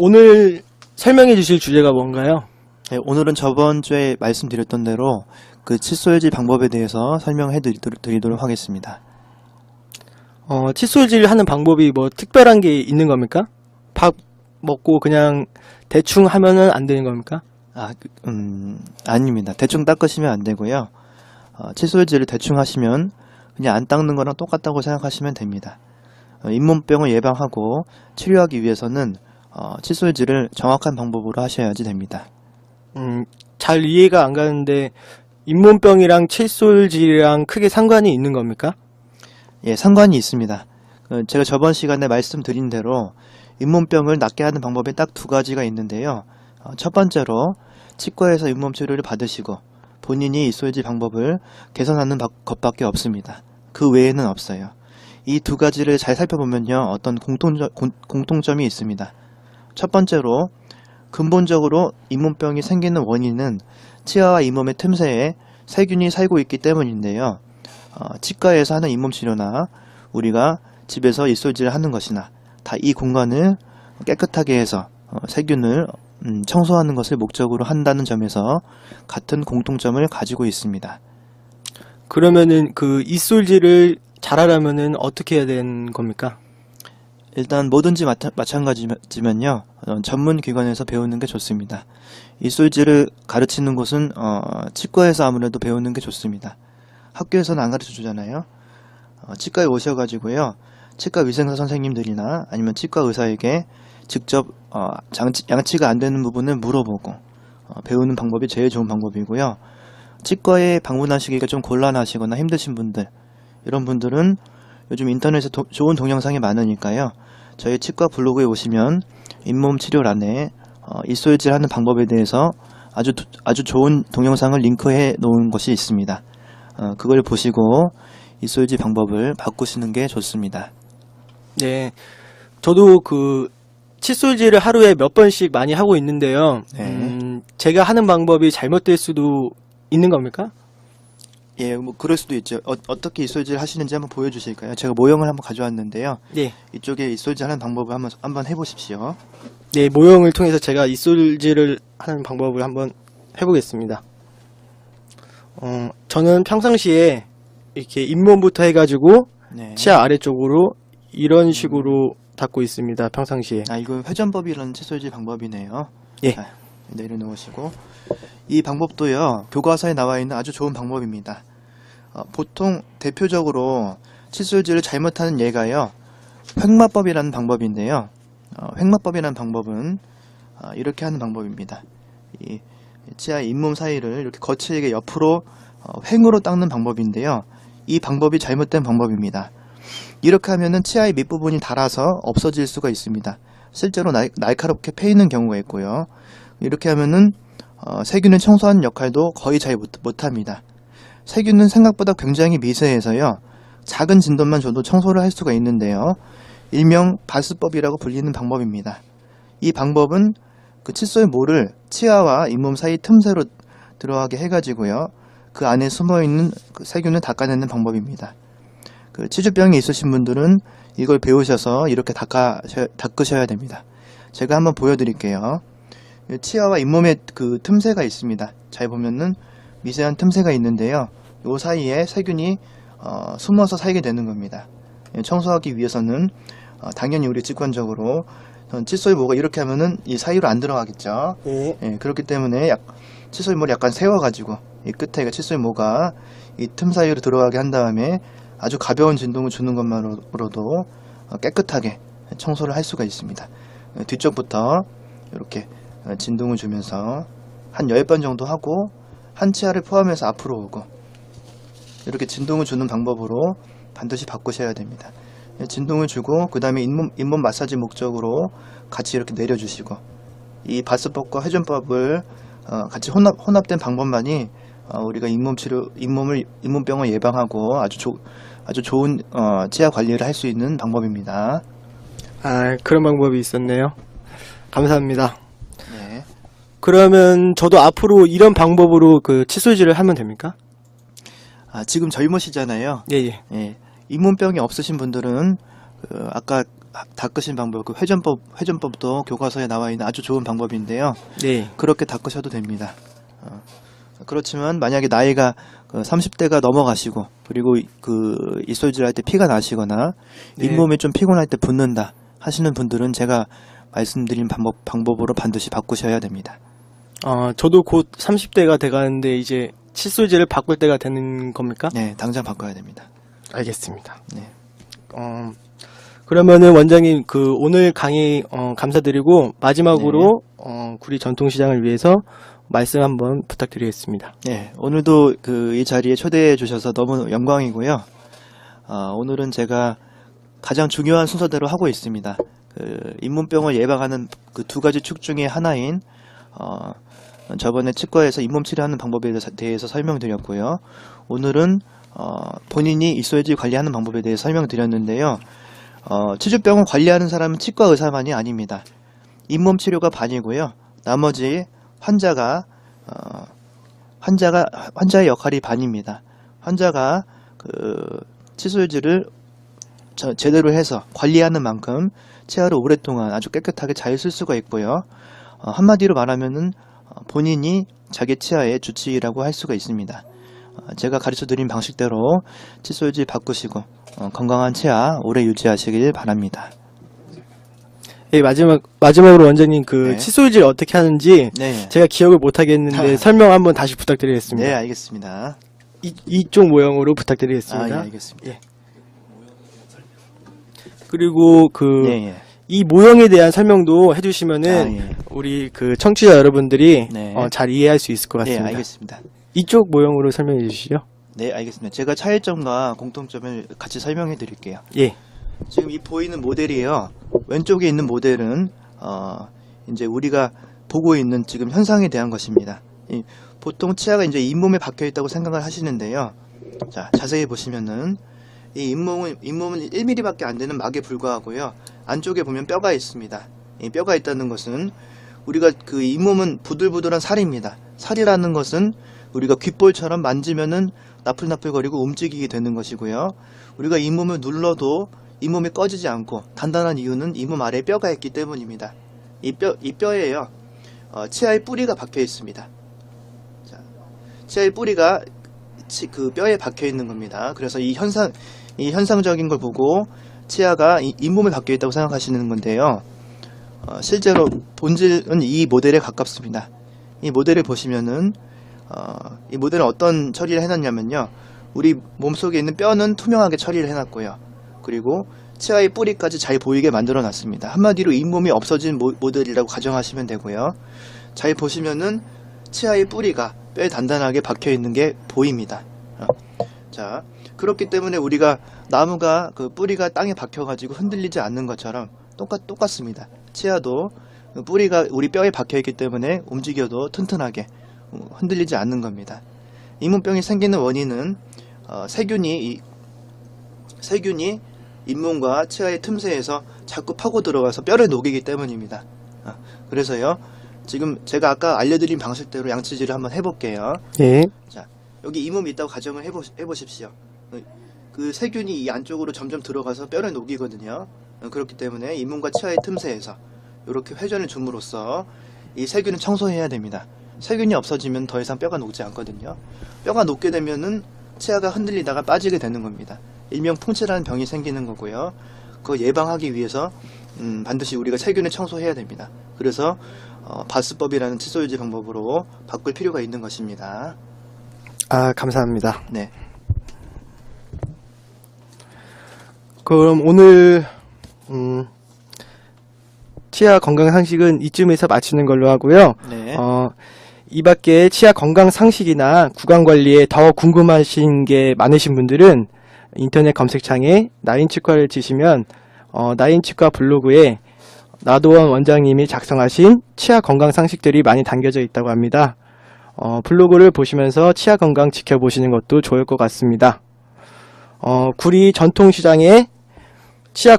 오늘 설명해 주실 주제가 뭔가요? 네, 오늘은 저번 주에 말씀드렸던 대로 그 칫솔질 방법에 대해서 설명해 드리도록, 드리도록 하겠습니다. 어, 칫솔질 하는 방법이 뭐 특별한 게 있는 겁니까? 밥 먹고 그냥 대충 하면은 안 되는 겁니까? 아, 그, 음, 아닙니다. 대충 닦으시면 안 되고요. 어, 칫솔질을 대충 하시면 그냥 안 닦는 거랑 똑같다고 생각하시면 됩니다. 어, 잇몸병을 예방하고 치료하기 위해서는 어, 칫솔질을 정확한 방법으로 하셔야지 됩니다. 음, 잘 이해가 안 가는데 잇몸병이랑 칫솔질이랑 크게 상관이 있는 겁니까? 예, 상관이 있습니다. 어, 제가 저번 시간에 말씀드린 대로 잇몸병을 낫게 하는 방법이 딱 두 가지가 있는데요. 어, 첫 번째로 치과에서 잇몸 치료를 받으시고 본인이 이소지 방법을 개선하는 바- 것밖에 없습니다. 그 외에는 없어요. 이 두 가지를 잘 살펴보면요. 어떤 공통점, 공- 공통점이 있습니다. 첫 번째로 근본적으로 잇몸병이 생기는 원인은 치아와 잇몸의 틈새에 세균이 살고 있기 때문인데요. 어, 치과에서 하는 잇몸 치료나 우리가 집에서 입술질을 하는 것이나 다 이 공간을 깨끗하게 해서 어, 세균을 음, 청소하는 것을 목적으로 한다는 점에서 같은 공통점을 가지고 있습니다. 그러면은 그 잇솔질을 잘하려면은 어떻게 해야 되는 겁니까? 일단 뭐든지 마찬- 마찬가지지만요 어, 전문 기관에서 배우는 게 좋습니다. 입술질을 가르치는 곳은 어, 치과에서 아무래도 배우는 게 좋습니다. 학교에서는 안 가르쳐 주잖아요. 어, 치과에 오셔가지고요 치과 위생사 선생님들이나 아니면 치과 의사에게 직접 어, 장치, 양치가 안 되는 부분을 물어보고 어, 배우는 방법이 제일 좋은 방법이고요. 치과에 방문하시기가 좀 곤란하시거나 힘드신 분들 이런 분들은 요즘 인터넷에 도- 좋은 동영상이 많으니까요. 저희 치과 블로그에 오시면 잇몸 치료란에 어, 입술질 하는 방법에 대해서 아주 도- 아주 좋은 동영상을 링크해 놓은 것이 있습니다. 어, 그걸 보시고 입술질 방법을 바꾸시는 게 좋습니다. 네. 저도 그 칫솔질을 하루에 몇 번씩 많이 하고 있는데요. 네. 음, 제가 하는 방법이 잘못될 수도 있는 겁니까? 예, 뭐 그럴 수도 있죠. 어, 떻게 입술질 하시는지 한번 보여주실까요? 제가 모형을 한번 가져왔는데요. 네. 이쪽에 입술질 하는 방법을 한번 한번 해보십시오. 네, 모형을 통해서 제가 잇솔질을 하는 방법을 한번 해보겠습니다. 어, 저는 평상시에 이렇게 잇몸부터 해가지고 네. 치아 아래쪽으로 이런 식으로 닦고 있습니다. 평상시에. 아, 이거 회전법이라는 칫솔질 방법이네요. 예. 자, 내려놓으시고. 이 방법도요, 교과서에 나와 있는 아주 좋은 방법입니다. 어, 보통 대표적으로 칫솔질을 잘못하는 예가요, 횡마법이라는 방법인데요. 어, 횡마법이라는 방법은 어, 이렇게 하는 방법입니다. 이 치아 잇몸 사이를 이렇게 거칠게 옆으로 어, 횡으로 닦는 방법인데요. 이 방법이 잘못된 방법입니다. 이렇게 하면은 치아의 밑부분이 닳아서 없어질 수가 있습니다. 실제로 날, 날카롭게 패이는 경우가 있고요. 이렇게 하면은 어, 세균을 청소하는 역할도 거의 잘 못, 못합니다. 세균은 생각보다 굉장히 미세해서요. 작은 진동만 줘도 청소를 할 수가 있는데요. 일명 바스법이라고 불리는 방법입니다. 이 방법은 그 칫솔 모를 치아와 잇몸 사이 틈새로 들어가게 해가지고요. 그 안에 숨어있는 그 세균을 닦아내는 방법입니다. 그 치주병이 있으신 분들은 이걸 배우셔서 이렇게 닦아, 닦으셔야 됩니다. 제가 한번 보여드릴게요. 이 치아와 잇몸에 그 틈새가 있습니다. 잘 보면은 미세한 틈새가 있는데요. 이 사이에 세균이 어, 숨어서 살게 되는 겁니다. 예, 청소하기 위해서는 어, 당연히 우리 직관적으로 어, 칫솔 모가 이렇게 하면은 이 사이로 안 들어가겠죠. 네. 예, 그렇기 때문에 약, 칫솔 모를 약간 세워가지고 이 끝에 그 칫솔 모가 이 틈 사이로 들어가게 한 다음에 아주 가벼운 진동을 주는 것만으로도 어, 깨끗하게 청소를 할 수가 있습니다. 어, 뒤쪽부터 이렇게 어, 진동을 주면서 한 10번 정도 하고 한 치아를 포함해서 앞으로 오고 이렇게 진동을 주는 방법으로 반드시 바꾸셔야 됩니다. 예, 진동을 주고 그 다음에 잇몸, 잇몸 마사지 목적으로 같이 이렇게 내려주시고 이 바스법과 회전법을 어, 같이 혼합, 혼합된 방법만이 어, 우리가 잇몸 치료, 잇몸을, 잇몸병을 예방하고 아주 조, 아주 좋은 어, 치아 관리를 할 수 있는 방법입니다. 아, 그런 방법이 있었네요. 감사합니다. 네. 그러면 저도 앞으로 이런 방법으로 그 칫솔질을 하면 됩니까? 아, 지금 젊으시잖아요. 예, 예. 예, 잇몸병이 없으신 분들은 그 아까 닦으신 방법, 그 회전법, 회전법도 교과서에 나와 있는 아주 좋은 방법인데요. 네. 그렇게 닦으셔도 됩니다. 어, 그렇지만 만약에 나이가 그 30대가 넘어가시고 그리고 이- 그 이솔질 할 때 피가 나시거나 네. 잇몸이 좀 피곤할 때 붓는다 하시는 분들은 제가 말씀드린 방법 방법으로 반드시 바꾸셔야 됩니다. 어, 저도 곧 30대가 돼가는데 이제 칫솔질을 바꿀 때가 되는 겁니까? 네, 당장 바꿔야 됩니다. 알겠습니다. 네. 어, 그러면은 원장님 그 오늘 강의 어, 감사드리고 마지막으로 어, 구리 전통시장을 위해서 말씀 한번 부탁드리겠습니다. 네, 오늘도 그 이 자리에 초대해 주셔서 너무 영광이고요. 어, 오늘은 제가 가장 중요한 순서대로 하고 있습니다. 그 잇몸병을 예방하는 그 두 가지 축 중에 하나인 어, 저번에 치과에서 잇몸 치료하는 방법에 대해서, 설명드렸고요. 오늘은 어, 본인이 있어야지 관리하는 방법에 대해 설명드렸는데요. 어, 치주병을 관리하는 사람은 치과 의사만이 아닙니다. 잇몸 치료가 반이고요. 나머지 환자가 어, 환자가 환자의 역할이 반입니다. 환자가 그 칫솔질을 저- 제대로 해서 관리하는 만큼 치아를 오랫동안 아주 깨끗하게 잘 쓸 수가 있고요. 어, 한마디로 말하면은 어, 본인이 자기 치아의 주치의라고 할 수가 있습니다. 어, 제가 가르쳐 드린 방식대로 칫솔질 바꾸시고 어, 건강한 치아 오래 유지하시길 바랍니다. 예, 마지막 마지막으로 원장님 그 네. 칫솔질 어떻게 하는지 네. 제가 기억을 못 하겠는데 설명 한번 다시 부탁드리겠습니다. 네, 알겠습니다. 이, 이쪽 모형으로 아, 부탁드리겠습니다. 예, 알겠습니다. 예. 그리고 그이 예, 예. 모형에 대한 설명도 해주시면은 아, 예. 우리 그 청취자 여러분들이 네. 어, 잘 이해할 수 있을 것 네, 같습니다. 알겠습니다. 이쪽 모형으로 설명해 주시죠. 네, 알겠습니다. 제가 차이점과 공통점을 같이 설명해 드릴게요. 예. 지금 이 보이는 모델이요. 왼쪽에 있는 모델은 어 이제 우리가 보고 있는 지금 현상에 대한 것입니다. 이 보통 치아가 이제 잇몸에 박혀 있다고 생각을 하시는데요. 자, 자세히 보시면은 이 잇몸은 잇몸은 1mm밖에 안 되는 막에 불과하고요. 안쪽에 보면 뼈가 있습니다. 이 뼈가 있다는 것은 우리가 그 잇몸은 부들부들한 살입니다. 살이라는 것은 우리가 귓볼처럼 만지면은 나풀나풀거리고 움직이게 되는 것이고요. 우리가 잇몸을 눌러도 잇몸이 꺼지지 않고 단단한 이유는 잇몸 아래에 뼈가 있기 때문입니다. 이 뼈, 이 뼈에요. 어, 치아의 뿌리가 박혀 있습니다. 자, 치아의 뿌리가 치- 그 뼈에 박혀 있는 겁니다. 그래서 이 현상, 이 현상적인 걸 보고 치아가 이- 잇몸에 박혀 있다고 생각하시는 건데요. 어, 실제로 본질은 이 모델에 가깝습니다. 이 모델을 보시면은 어, 이 모델은 어떤 처리를 해놨냐면요. 우리 몸속에 있는 뼈는 투명하게 처리를 해놨고요. 그리고 치아의 뿌리까지 잘 보이게 만들어 놨습니다. 한마디로 잇몸이 없어진 모, 모델이라고 가정하시면 되고요. 잘 보시면은 치아의 뿌리가 뼈에 단단하게 박혀 있는 게 보입니다. 어. 자, 그렇기 때문에 우리가 나무가 그 뿌리가 땅에 박혀 가지고 흔들리지 않는 것처럼 똑같, 똑같습니다. 치아도 그 뿌리가 우리 뼈에 박혀 있기 때문에 움직여도 튼튼하게 어, 흔들리지 않는 겁니다. 잇몸병이 생기는 원인은 어, 세균이 이- 세균이 잇몸과 치아의 틈새에서 자꾸 파고 들어와서 뼈를 녹이기 때문입니다. 어, 그래서요. 지금 제가 아까 알려드린 방식대로 양치질을 한번 해볼게요. 예. 여기 잇몸이 있다고 가정을 해보, 해보십시오. 어, 그 세균이 이 안쪽으로 점점 들어가서 뼈를 녹이거든요. 어, 그렇기 때문에 잇몸과 치아의 틈새에서 이렇게 회전을 줌으로써 이 세균을 청소해야 됩니다. 세균이 없어지면 더 이상 뼈가 녹지 않거든요. 뼈가 녹게 되면은 치아가 흔들리다가 빠지게 되는 겁니다. 일명 풍치라는 병이 생기는 거고요. 그거 예방하기 위해서 음, 반드시 우리가 세균을 청소해야 됩니다. 그래서 어, 바스법이라는 칫솔질 방법으로 바꿀 필요가 있는 것입니다. 아, 감사합니다. 네. 그럼 오늘 음, 치아 건강 상식은 이쯤에서 마치는 걸로 하고요. 네. 어, 이 밖에 치아 건강 상식이나 구강 관리에 더 궁금하신 게 많으신 분들은 인터넷 검색창에 나인 치과를 치시면 어, 나인 치과 블로그에 나도원 원장님이 작성하신 치아 건강 상식들이 많이 담겨져 있다고 합니다. 어, 블로그를 보시면서 치아 건강 지켜보시는 것도 좋을 것 같습니다. 어, 구리 전통시장에 치아